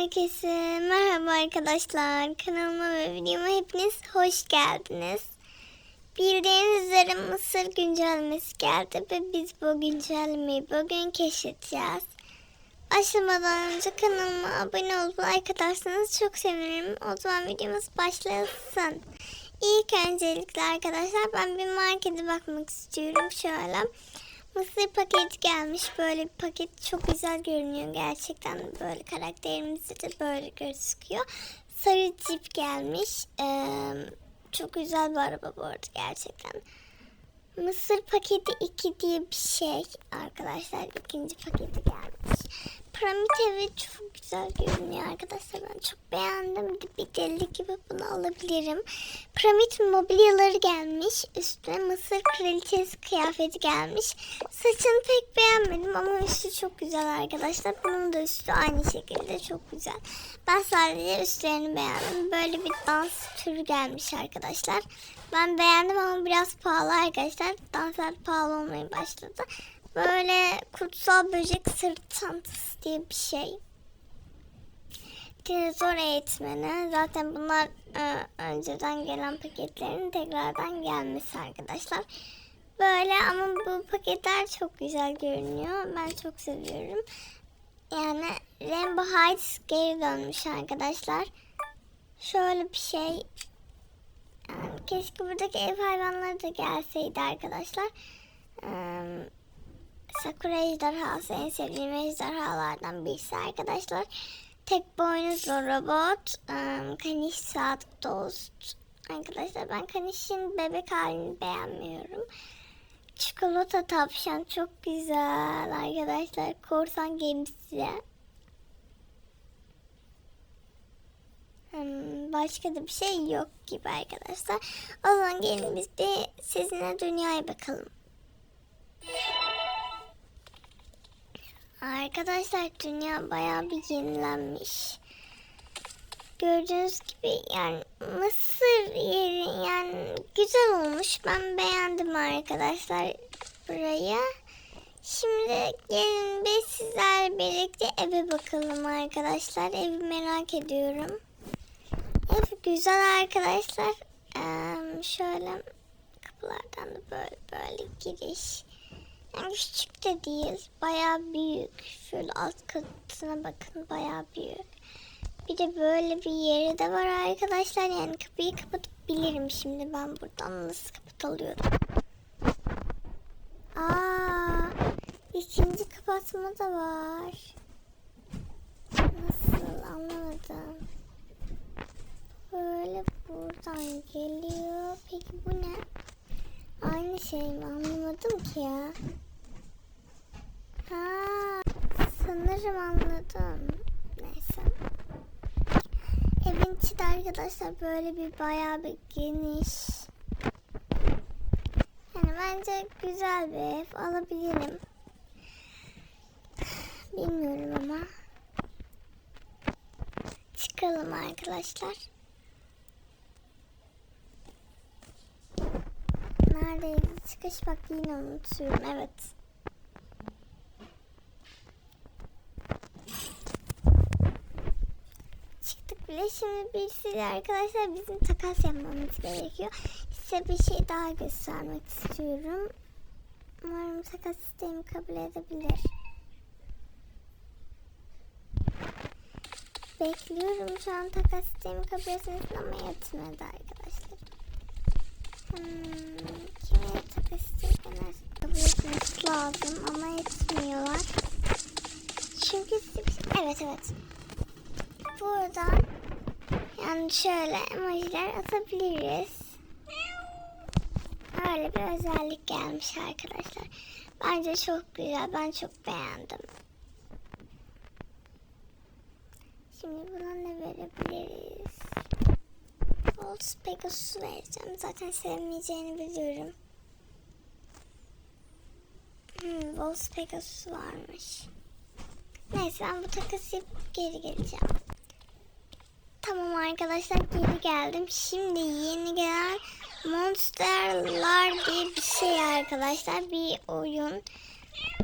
Herkese merhaba arkadaşlar. Kanalıma ve videoma hepiniz hoş geldiniz. Bildiğiniz üzere Mısır güncellemesi geldi ve biz bu güncellemeyi bugün keşfedeceğiz. Başlamadan önce kanalıma abone olup like atarsanız çok sevinirim. O zaman videomuz başlasın. İlk öncelikle arkadaşlar ben bir markete bakmak istiyorum. Şöyle mısır paketi gelmiş. Böyle bir paket çok güzel görünüyor gerçekten. Böyle karakterimizde de böyle gözüküyor. Sarı cip gelmiş. Ee, çok güzel bir araba bu arada gerçekten. Mısır paketi 2 diye bir şey arkadaşlar. ikinci paketi gelmiş. Piramit evi çok güzel görünüyor arkadaşlar. Ben çok beğendim. Bir de bir deli gibi bunu alabilirim. Piramit mobilyaları gelmiş. Üstüne Mısır kraliçesi kıyafeti gelmiş. Saçını pek beğenmedim ama üstü çok güzel arkadaşlar. Bunun da üstü aynı şekilde çok güzel. Ben sadece üstlerini beğendim. Böyle bir dans türü gelmiş arkadaşlar. Ben beğendim ama biraz pahalı arkadaşlar. Danslar pahalı olmaya başladı. Böyle kutsal böcek sırt çantası diye bir şey. Dinozor eğitmeni. Zaten bunlar e, önceden gelen paketlerin tekrardan gelmesi arkadaşlar. Böyle ama bu paketler çok güzel görünüyor. Ben çok seviyorum. Yani Rainbow Heights geri dönmüş arkadaşlar. Şöyle bir şey. Yani keşke buradaki ev hayvanları da gelseydi arkadaşlar. Ee, Sakura ejderhası en sevdiğim ejderhalardan birisi arkadaşlar. Tek boynuzlu robot. Um, Kaniş saat dost. Arkadaşlar ben Kaniş'in bebek halini beğenmiyorum. Çikolata tavşan çok güzel arkadaşlar. Korsan gemisi. Hmm, başka da bir şey yok gibi arkadaşlar. O zaman gelin biz bir sizinle dünyaya bakalım. Arkadaşlar dünya bayağı bir yenilenmiş. Gördüğünüz gibi yani Mısır yeri yani güzel olmuş. Ben beğendim arkadaşlar burayı. Şimdi gelin biz sizler birlikte eve bakalım arkadaşlar. Evi merak ediyorum. Ev güzel arkadaşlar. Ee, şöyle kapılardan da böyle böyle giriş. Küçük de değil. Bayağı büyük. Şöyle alt katına bakın. Bayağı büyük. Bir de böyle bir yeri de var arkadaşlar. Yani kapıyı kapatıp bilirim şimdi ben buradan nasıl kapatılıyorum. Aa, ikinci kapatma da var. Nasıl anlamadım. Böyle buradan geliyor. Peki bu ne? Aynı şey mi? Anlamadım ki ya. Ha, sanırım anladım. Neyse. Evin içi de arkadaşlar böyle bir bayağı bir geniş. Yani bence güzel bir ev alabilirim. Bilmiyorum ama. Çıkalım arkadaşlar. Neredeydi? Çıkış bak yine unutuyorum. Evet. Çıktık bile. Şimdi bir size arkadaşlar bizim takas yapmamız gerekiyor. Size bir şey daha göstermek istiyorum. Umarım takas sistemi kabul edebilir. Bekliyorum şu an takas sistemi kabul etmesin ama yetmedi arkadaşlar. Hmm, kabul etmesi lazım ama etmiyorlar. Çünkü evet evet. Buradan yani şöyle emojiler atabiliriz. Öyle bir özellik gelmiş arkadaşlar. Bence çok güzel. Ben çok beğendim. Şimdi buna ne verebiliriz? Bolt Pegasus'u vereceğim. Zaten sevmeyeceğini biliyorum. Hmm, Bolt Pegasus varmış. Neyse ben bu takası geri geleceğim. Tamam arkadaşlar geri geldim. Şimdi yeni gelen Monsterlar diye bir şey arkadaşlar. Bir oyun.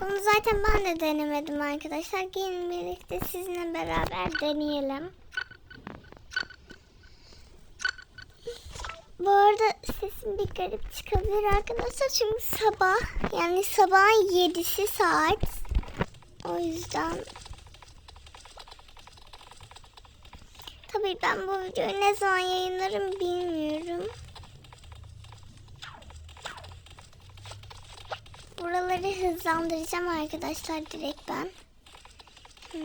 Bunu zaten ben de denemedim arkadaşlar. Gelin birlikte sizinle beraber deneyelim. Bu arada sesim bir garip çıkabilir arkadaşlar. Çünkü sabah yani sabahın 7'si saat. O yüzden Tabii ben bu videoyu ne zaman yayınlarım bilmiyorum. Buraları hızlandıracağım arkadaşlar direkt ben. Hı.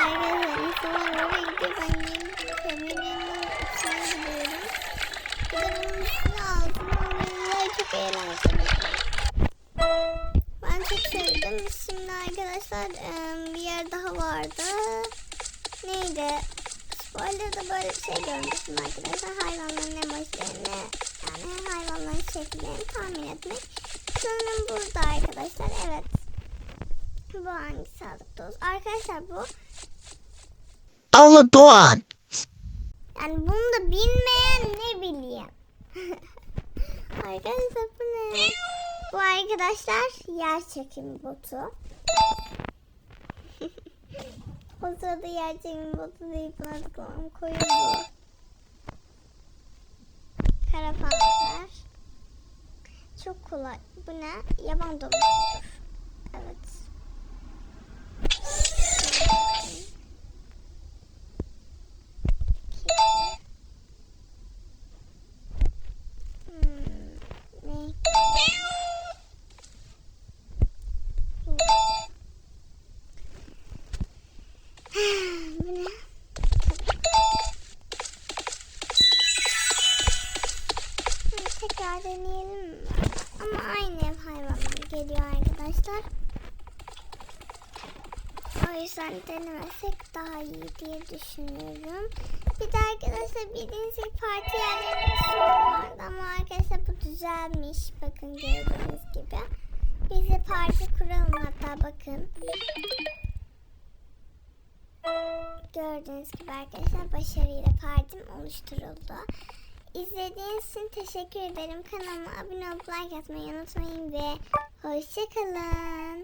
Arkadaşlar insanlar oraya gidiyor. Ben yeni kameranın içine gidiyorum. Bunun üstüne aldım. Onlar çok eğlenceli. Ben çok sevdim. Şimdi arkadaşlar bir yer daha vardı. Neydi? Spoiler'da böyle bir şey görmüştüm arkadaşlar. Hayvanların emojilerini yani hayvanların şekillerini tahmin etmek. Sanırım burada arkadaşlar. Evet. Bu hangisi aldık doz? Arkadaşlar bu Allah Doğan. yani bunu da bilmeyen ne bileyim. arkadaşlar bu ne? Bu arkadaşlar yer çekimi botu. o sırada yer çekimi botu deyip buna tıklamam. Koyun bu. Kara panter. Çok kolay. Bu ne? Yaban domuzudur. Evet. Hmm, ne? Bu ne? Hı, Tekrar deneyelim mi? Ama aynı ev hayvanları geliyor arkadaşlar. O yüzden denemesek daha iyi diye düşünüyorum. Bir de arkadaşlar bildiğiniz parti yerlerinde sorun vardı ama arkadaşlar bu düzelmiş. Bakın gördüğünüz gibi. Biz de parti kuralım hatta bakın. Gördüğünüz gibi arkadaşlar başarıyla partim oluşturuldu. İzlediğiniz için teşekkür ederim. Kanalıma abone olup like atmayı unutmayın ve hoşçakalın.